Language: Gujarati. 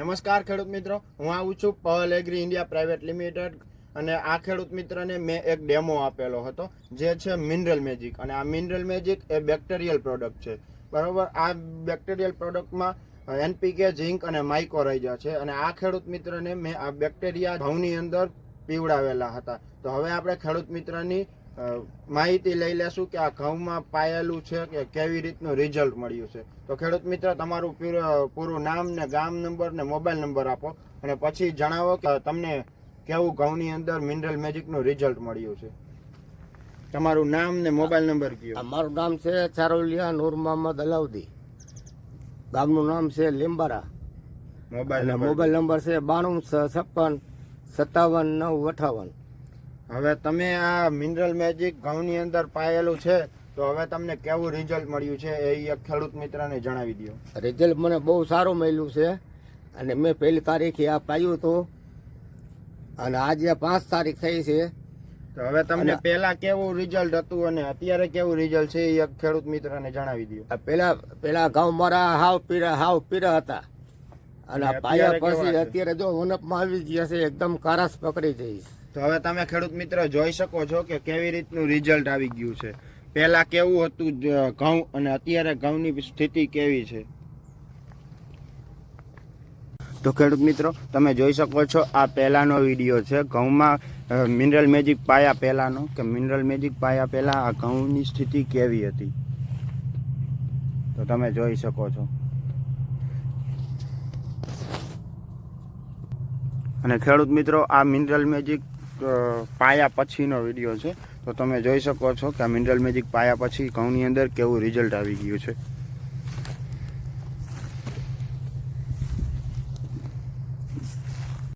નમસ્કાર ખેડૂત મિત્રો. હું આવું છું Pahal agri India private limited અને આ ખેડૂત મિત્રને મેં એક ડેમો આપેલો હતો, જે છે મિનરલ મેજિક. અને આ મિનરલ મેજિક એ બેક્ટેરિયલ પ્રોડક્ટ છે. બરાબર? આ બેક્ટેરિયલ પ્રોડક્ટમાં એનપીકે, ઝીંક અને માઇકોરાઇઝા છે. અને આ ખેડૂત મિત્રને મેં આ બેક્ટેરિયા ભાવની અંદર પીવડાવેલા હતા. તો હવે આપણે ખેડૂત મિત્રની માહિતી લઈ લેશું કે આ ઘઉંમાં પાયેલું છે કે કેવી રીતનું રિઝલ્ટ મળ્યું છે. તો ખેડૂત મિત્ર તમારું પૂરું પૂરું નામ ને ગામ નંબર ને મોબાઈલ નંબર આપો અને પછી જણાવો કે તમને કેવું ઘઉંની અંદર મિનરલ મેજિકનું રિઝલ્ટ મળ્યું છે. તમારું નામ ને મોબાઈલ નંબર કયો? મારું નામ છે ચારોલિયા નૂર મોહમ્મદ અલાઉદ્દી ગામનું નામ છે લીંબારા. મોબાઈલ મોબાઈલ નંબર છે બાણું છપ્પન સત્તાવન નવ અઠાવન. હવે તમે આ મિનરલ મેજિક ઘઉંની અંદર પાયેલું છે તો હવે તમને કેવું રિઝલ્ટ મળ્યું છે એ એક ખેડૂત મિત્રને જણાવી દો રિઝલ્ટ મને બહુ સારું મળ્યું છે અને મેં પહેલી તારીખે આ પાયું હતું અને આજે પાંચ તારીખ થઈ છે. તો હવે તમને પહેલા કેવું રિઝલ્ટ હતું અને અત્યારે કેવું રિઝલ્ટ છે એ એક ખેડૂત મિત્રને જણાવી દો આ પેલા પેલા ઘઉં મારા હાવ પીરા હાવ પીરા હતા. અને પાયા પછી અત્યારે જો ઉનપમાં આવી ગયા છે એકદમ કારસ પકડી જઈશ. તો હવે તમે ખેડૂત મિત્ર જોઈ શકો છો કે કેવી રીતનું રિઝલ્ટ આવી ગયું છે. પહેલા કેવું હતું ઘઉં અને અત્યારે ઘઉંની સ્થિતિ કેવી છે? તો ખેડૂત મિત્રો, તમે જોઈ શકો છો આ પહેલાંનો વીડિયો છે. ઘઉંમાં મિનરલ મેજિક પાયા પહેલાંનો, કે મિનરલ મેજિક પાયા પહેલાં આ ઘઉંની સ્થિતિ કેવી હતી? તો તમે જોઈ શકો છો. અને ખેડૂત મિત્રો, આ મિનરલ મેજિક પાયા પછીનો વીડિયો છે. તો તમે જોઈ શકો છો કે મિનરલ મેજિક પાયા પછી ઘઉંની અંદર કેવું રિઝલ્ટ આવી ગયું છે.